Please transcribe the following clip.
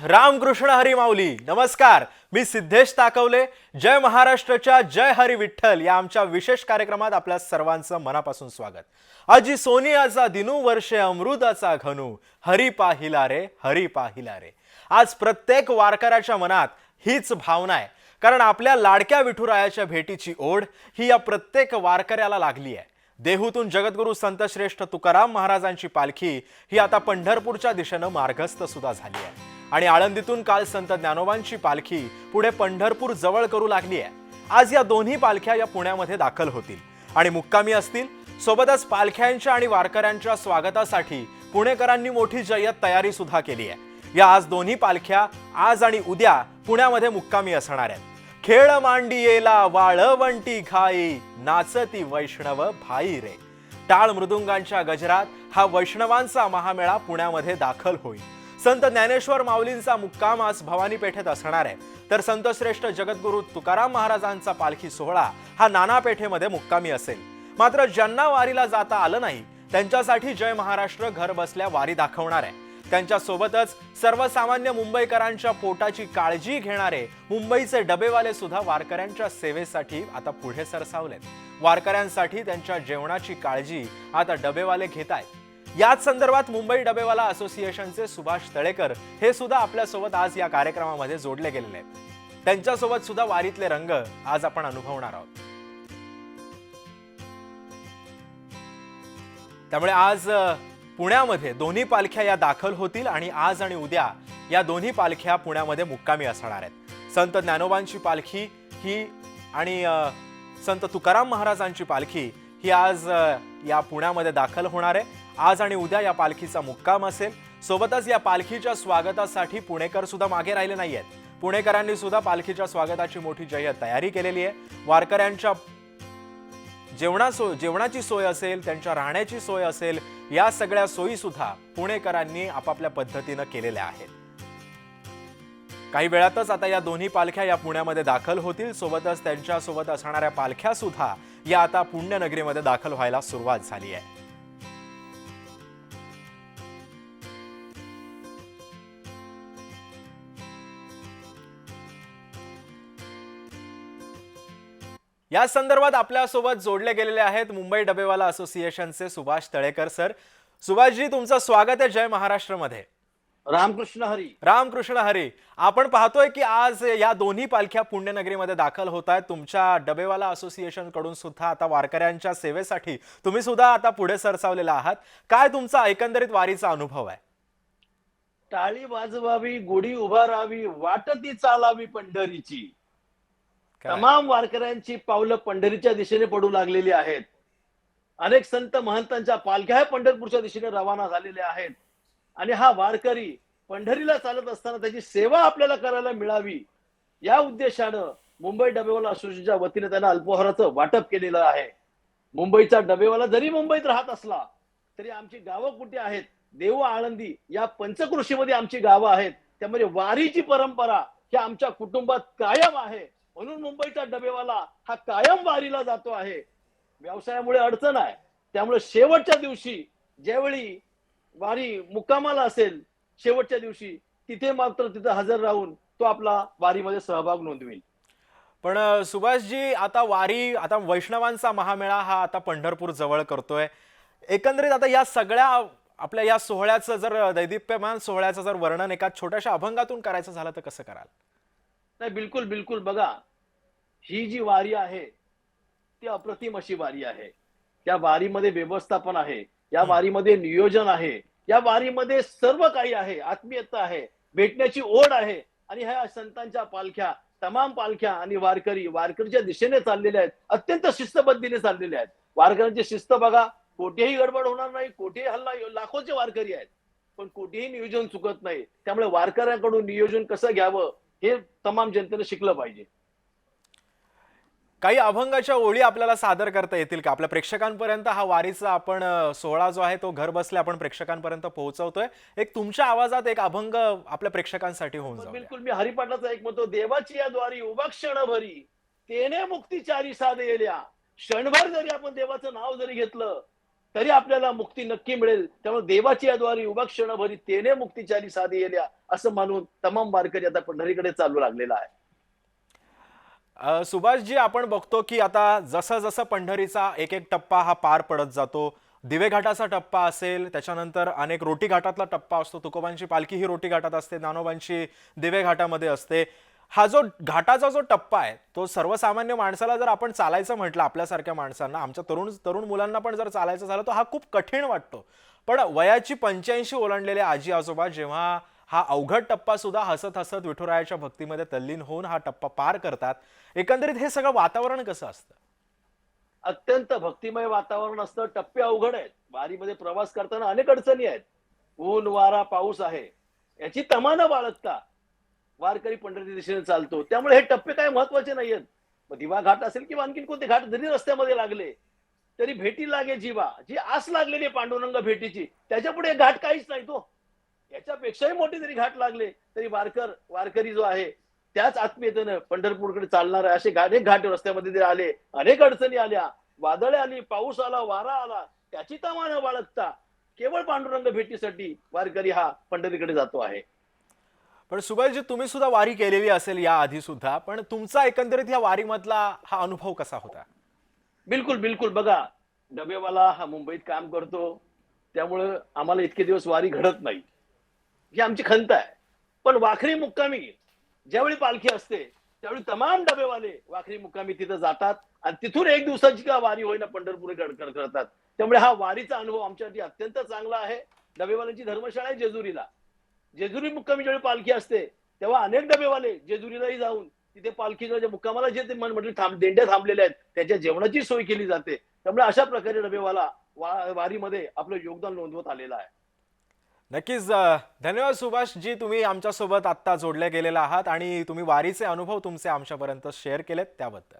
रामकृष्ण हरी माऊली नमस्कार. मी सिद्धेश ताकवले. जय महाराष्ट्राच्या जय हरी विठ्ठल या आमच्या विशेष कार्यक्रमात आपल्या सर्वांचं मनापासून स्वागत. आजी सोनियाचा दिनू वर्षे अमृताचा घनू. हरी पाहिला रे हरी पाहिला रे. आज प्रत्येक वारकऱ्याच्या मनात हीच भावना आहे. कारण आपल्या लाडक्या विठुरायाच्या भेटीची ओढ ही या प्रत्येक वारकऱ्याला लागली आहे. देहूतून जगद्गुरू संतश्रेष्ठ तुकाराम महाराजांची पालखी ही आता पंढरपूरच्या दिशेनं मार्गस्थ सुद्धा झाली आहे. आणि आळंदीतून काल संत ज्ञानोबांची पालखी पुढे पंढरपूर जवळ करू लागली आहे आज या दोन्ही पालख्या या पुण्यामध्ये दाखल होतील. आणि मुक्कामी असतील सोबतच पालख्यांच्या आणि वारकऱ्यांच्या स्वागतासाठी पुणेकरांनी मोठी जय्यत तयारी सुद्धा केली आहे या आज दोन्ही पालख्या आज आणि उद्या पुण्यामध्ये मुक्कामी असणार आहेत. खेळ मांडियेला वाळवंटी घाई नाचती वैष्णव भाई रे. टाळ मृदुंगांच्या गजरात हा वैष्णवांचा महामेळा पुण्यामध्ये दाखल होईल. संत ज्ञानेश्वर माऊलींचा मुक्काम आज भवानी पेठेत असणार आहे. तर संतश्रेष्ठ जगद्गुरू तुकाराम महाराजांचा पालखी सोहळा हा नाना पेठेमध्ये मुक्कामी असेल. मात्र ज्यांना वारीला जाता आलं नाही त्यांच्यासाठी जय महाराष्ट्र घर बसल्या वारी दाखवणार आहे. त्यांच्यासोबतच सर्वसामान्य मुंबईकरांच्या पोटाची काळजी घेणारे मुंबईचे डबेवाले सुद्धा वारकऱ्यांच्या सेवेसाठी आता पुढे सरसावलेत. वारकऱ्यांसाठी त्यांच्या जेवणाची काळजी आता डबेवाले घेत आहेत याच संदर्भात मुंबई डबेवाला असोसिएशनचे सुभाष तळेकर हे सुद्धा आपल्यासोबत आज या कार्यक्रमामध्ये जोडले गेलेले आहेत. त्यांच्यासोबत सुद्धा वारीतले रंग आज आपण अनुभवणार आहोत. त्यामुळे आज पुण्यामध्ये दोन्ही पालख्या या दाखल होतील आणि आज आणि उद्या या दोन्ही पालख्या पुण्यामध्ये मुक्कामी असणार आहेत. संत ज्ञानोबांची पालखी ही आणि संत तुकाराम महाराजांची पालखी ही आज या पुण्यामध्ये दाखल होणार आहे. आज आणि उद्या या पालखीचा मुक्काम असेल. सोबतच या पालखीच्या स्वागतासाठी पुणेकर सुद्धा मागे राहिले नाही आहेत पुणेकरांनी सुद्धा पालखीच्या स्वागताची मोठी जय्यत तयारी केलेली आहे. वारकऱ्यांच्या जेवणा सो जेवणाची सोय असेल त्यांच्या राहण्याची सोय असेल या सगळ्या सोयीसुद्धा पुणेकरांनी आपापल्या पद्धतीनं केलेल्या आहेत. काही वेळातच आता या दोन्ही पालख्या या पुण्यामध्ये दाखल होतील. सोबतच त्यांच्यासोबत असणाऱ्या पालख्या सुद्धा या आता पुण्यनगरीमध्ये दाखल व्हायला सुरुवात झाली आहे. या संदर्भात आपल्यासोबत जोडले गेलेले आहेत मुंबई डबेवाला असोसिएशनचे सुभाष तळेकर सर. सुभाषजी तुमचं स्वागत आहे जय महाराष्ट्रमध्ये. रामकृष्ण हरी. रामकृष्ण हरी आपण पाहतोय की आज या दोन्ही पालख्या पुण्यनगरीमध्ये दाखल होत आहेत. तुमच्या डबेवाला असोसिएशनकडून सुद्धा आता वारकऱ्यांच्या सेवेसाठी तुम्ही सुद्धा आता पुढे सरसावलेला आहात. काय तुमचा एकंदरीत वारीचा अनुभव आहे? टाळी वाजवावी गुढी उभारावी वाटती चालावी पंढरीची? तमाम वारकऱ्यांची पावलं पंढरीच्या दिशेने पडू लागलेली आहेत. अनेक संत महंतांच्या पालख्या पंढरपूरच्या दिशेने रवाना झालेल्या आहेत. आणि हा वारकरी पंढरीला चालत असताना त्याची सेवा आपल्याला करायला मिळावी या उद्देशानं मुंबई डबेवाला असोसिएशनच्या वतीने त्यांना अल्पोहाराचं वाटप केलेलं आहे. मुंबईचा डबेवाला जरी मुंबईत राहत असला तरी आमची गावं कुठे आहेत? देव आळंदी या पंचकृषीमध्ये आमची गावं आहेत. त्यामध्ये वारीची परंपरा ही आमच्या कुटुंबात कायम आहे. म्हणून मुंबईचा डबेवाला हा कायम वारीला जातो आहे. व्यवसायामुळे अडचण आहे. त्यामुळे शेवटच्या दिवशी ज्यावेळी वारी मुक्कामाला असेल शेवटच्या दिवशी तिथे मात्र तिथे हजर राहून तो आपला वारीमध्ये सहभाग नोंदवेल. पण सुभाषजी आता वारी आता वैष्णवांचा महामेळा हा आता पंढरपूर जवळ करतोय. एकंदरीत आता या सगळ्या आपल्या या सोहळ्याचं जर दैदिप्यमान सोहळ्याचं जर वर्णन एका छोट्याशा अभंगातून करायचं झालं तर कसं कराल? नाही बिलकुल बिलकुल. बघा ही जी वारी आहे ती अप्रतिम अशी वारी आहे. त्या वारीमध्ये व्यवस्थापन आहे या. वारीमध्ये नियोजन आहे या वारीमध्ये सर्व काही आहे आत्मीयता आहे भेटण्याची ओढ आहे. आणि ह्या संतांच्या पालख्या तमाम पालख्या आणि वारकरी वारकरीच्या दिशेने चाललेले आहेत अत्यंत शिस्तबद्धीने चाललेले आहेत. वारकऱ्यांची शिस्त बघा कोठेही गडबड होणार नाही कोठेही हल्ला लाखोचे वारकरी आहेत. पण कोठेही नियोजन चुकत नाही. त्यामुळे वारकऱ्यांकडून नियोजन कसं घ्यावं? हे तमाम जनतेने शिकलं पाहिजे. काही अभंगाच्या ओळी आपल्याला सादर करता येतील का? आपल्या प्रेक्षकांपर्यंत हा वारीचा आपण सोहळा जो आहे तो घर बसल्या आपण प्रेक्षकांपर्यंत पोहोचवतोय. एक तुमच्या आवाजात एक अभंग आपल्या प्रेक्षकांसाठी होऊन जाऊ बिलकुल मी हरिपाठाचा एक म्हणतो देवाची या द्वारी उभा क्षण भरी तेने मुक्तीचारी साध येल्या क्षणभर जरी आपण देवाचं नाव जरी घेतलं तरी आपल्याला मुक्ती नक्की मिळेल. त्यामुळे देवाची याद्वारे उभा क्षणभरी तेने मुक्तीचारी साधी येल्या असं मानून तमाम वारकरी आता पंढरीकडे चालू लागलेला आहे. सुभाषजी आपण बघतो की आता जसं जसं पंढरीचा एक एक टप्पा हा पार पडत जातो दिवे घाटाचा टप्पा असेल त्याच्यानंतर अनेक रोटी घाटातला टप्पा असतो तुकोबांची पालखी ही रोटी घाटात असते नानोबांची दिवे घाटामध्ये असते. हा जो घाटाचा जो टप्पा आहे तो सर्वसामान्य माणसाला जर आपण चालायचं म्हटलं आपल्यासारख्या माणसांना आमच्या तरुण तरुण मुलांना पण जर चालायचं झालं तर हा खूप कठीण वाटतो. पण वयाची पंच्याऐंशी ओलांडलेले आजी आजोबा जेव्हा हा अवघड टप्पा सुद्धा हसत हसत विठुरायाच्या भक्तीमध्ये तल्लीन होऊन हा टप्पा पार करतात एकंदरीत हे सगळं वातावरण कसं असतं? अत्यंत भक्तिमय वातावरण असतं. टप्पे अवघड आहेत. वारीमध्ये प्रवास करताना अनेक अडचणी आहेत. ऊन वारा पाऊस आहे. याची तमानं बाळगता वारकरी पंढरी दिशेने चालतो. त्यामुळे हे टप्पे काय महत्त्वाचे नाहीयेत. मग दिवा घाट असेल किंवा आणखीन कोणते घाट जरी रस्त्यामध्ये लागले तरी भेटी लागे जीवा. जी आस लागलेली आहे पांडुरंग भेटीची त्याच्या पुढे घाट काहीच नाही तो. याच्यापेक्षाही मोठे जरी घाट लागले तरी वारकर वारकरी जो आहे त्याच आत्मीयतेनं पंढरपूरकडे चालणार आहे. असे अनेक घाट रस्त्यामध्ये जरी आले अनेक अडचणी आल्या वादळे आली पाऊस आला वारा आला त्याची तमानं बाळगता केवळ पांडुरंग भेटीसाठी वारकरी हा पंढरीकडे जातो आहे. पण सुभाषजी तुम्ही सुद्धा वारी केलेली असेल या आधी सुद्धा पण तुमचा एकंदरीत या वारीमधला हा अनुभव कसा होता? बिलकुल बिलकुल. बघा डबेवाला हा मुंबईत काम करतो त्यामुळं आम्हाला इतके दिवस वारी घडत नाही. ही आमची खंत आहे. पण वाखरी मुक्कामी ज्यावेळी पालखी असते त्यावेळी तमाम डबेवाले वाखरी मुक्कामी तिथं जातात आणि तिथून एक दिवसाची का वारी होईना पंढरपूर करतात. त्यामुळे हा वारीचा अनुभव आमच्यासाठी अत्यंत चांगला आहे. डबेवाल्यांची धर्मशाळा आहे जेजुरीला. जेजुरी मुक्कामी ज्यावेळी पालखी असते तेव्हा अनेक डबेवाले जेजुरीलाही जाऊन तिथे पालखीच्या ज्या मुक्कामाला जे ते म्हटले थांब देंड्या थांबलेल्या आहेत त्याच्या जेवणाची सोय केली जाते. त्यामुळे अशा प्रकारे डबेवाला वा- वारीमध्ये आपलं योगदान नोंदवत आलेलं आहे. नक्कीच धन्यवाद सुभाष जी तुम्ही आमच्यासोबत आत्ता जोडले गेलेला आहात आणि तुम्ही वारीचे अनुभव तुमचे आमच्यापर्यंत शेअर केलेत त्याबद्दल.